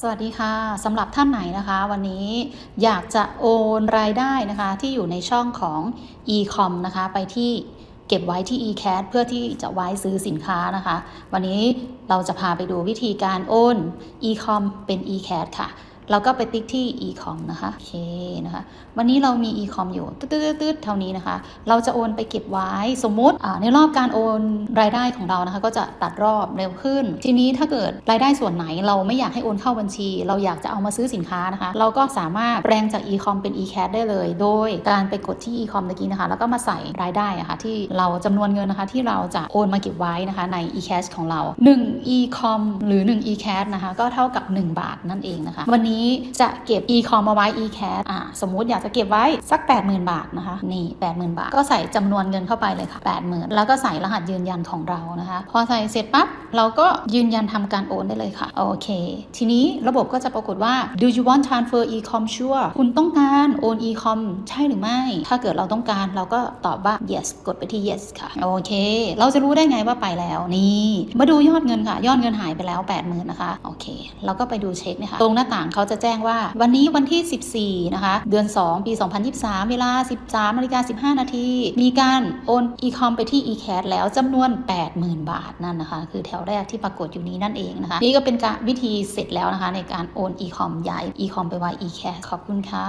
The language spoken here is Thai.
สวัสดีค่ะสำหรับท่านไหนนะคะ วันนี้อยากจะโอนรายได้นะคะ ที่อยู่ในช่องของ e-com นะคะ ไปที่เก็บไว้ที่ e-cat เพื่อที่จะไว้ซื้อสินค้านะคะ วันนี้เราจะพาไปดูวิธีการโอน e-com เป็น e-cat ค่ะ เราก็ไปติ๊กที่ e-com นะคะโอเคนะคะ วันนี้เรามี e-com อยู่ตืดๆๆเท่านี้นะคะ เราจะโอนไปเก็บไว้สมมุติในรอบการโอนรายได้ของเรานะคะ ก็จะตัดรอบเร็วขึ้น ทีนี้ถ้าเกิดรายได้ส่วนไหนเราไม่อยากให้โอนเข้าบัญชี เราอยากจะเอามาซื้อสินค้านะคะ เราก็สามารถแปลงจาก e-com เป็น e-cat ได้เลย โดยการไปกดที่ e-com เมื่อกี้นะคะ แล้วก็มาใส่รายได้อะค่ะที่เราจำนวนเงินนะคะ ที่เราจะโอนมาเก็บไว้นะคะใน e-cash ของเรา 1 e-com หรือ 1 e-cat นะคะ ก็เท่ากับ 1 บาทนั่นเองนะคะ วันนี้จะเก็บ e-com มาไว้ e-cat อ่าสมมุติอยากจะเก็บไว้สัก 80,000 บาทนะคะนี่80,000 บาท ก็ใส่จำนวนเงินเข้าไปเลยค่ะ 80,000 แล้วก็ใส่รหัสยืนยันของเรานะคะ พอใส่เสร็จปั๊บเราก็ยืนยันทำการโอนได้เลยค่ะโอเค ทีนี้ระบบก็จะปรากฏว่า do you want transfer e-com sure คุณต้องการโอน e-com ใช่หรือไม่ ถ้าเกิดเราต้องการเราก็ตอบว่า yes กดไปที่ yes ค่ะโอเค เราจะรู้ได้ไงว่าไปแล้วนี่มาดูยอดเงินค่ะ ยอดเงินหายไปแล้ว 80,000นะคะโอเคเราก็ไปดูเช็คนะคะตรงหน้าต่างเขาจะแจ้งว่าวันนี้วันที่ 14 นะคะ เดือน 2 ปี 2023 เวลา 13นาฬิกา15 นาที มีการโอน e-com ไปที่ e-cat แล้วจำนวน 80,000 บาทนั่นนะคะ คือแถวแรกที่ปรากฏอยู่นี้นั่นเองนะคะ นี่ก็เป็นการวิธีเสร็จแล้วนะคะ ในการโอน e-com ย้าย e-com ไปไว้ e-cat ขอบคุณค่ะ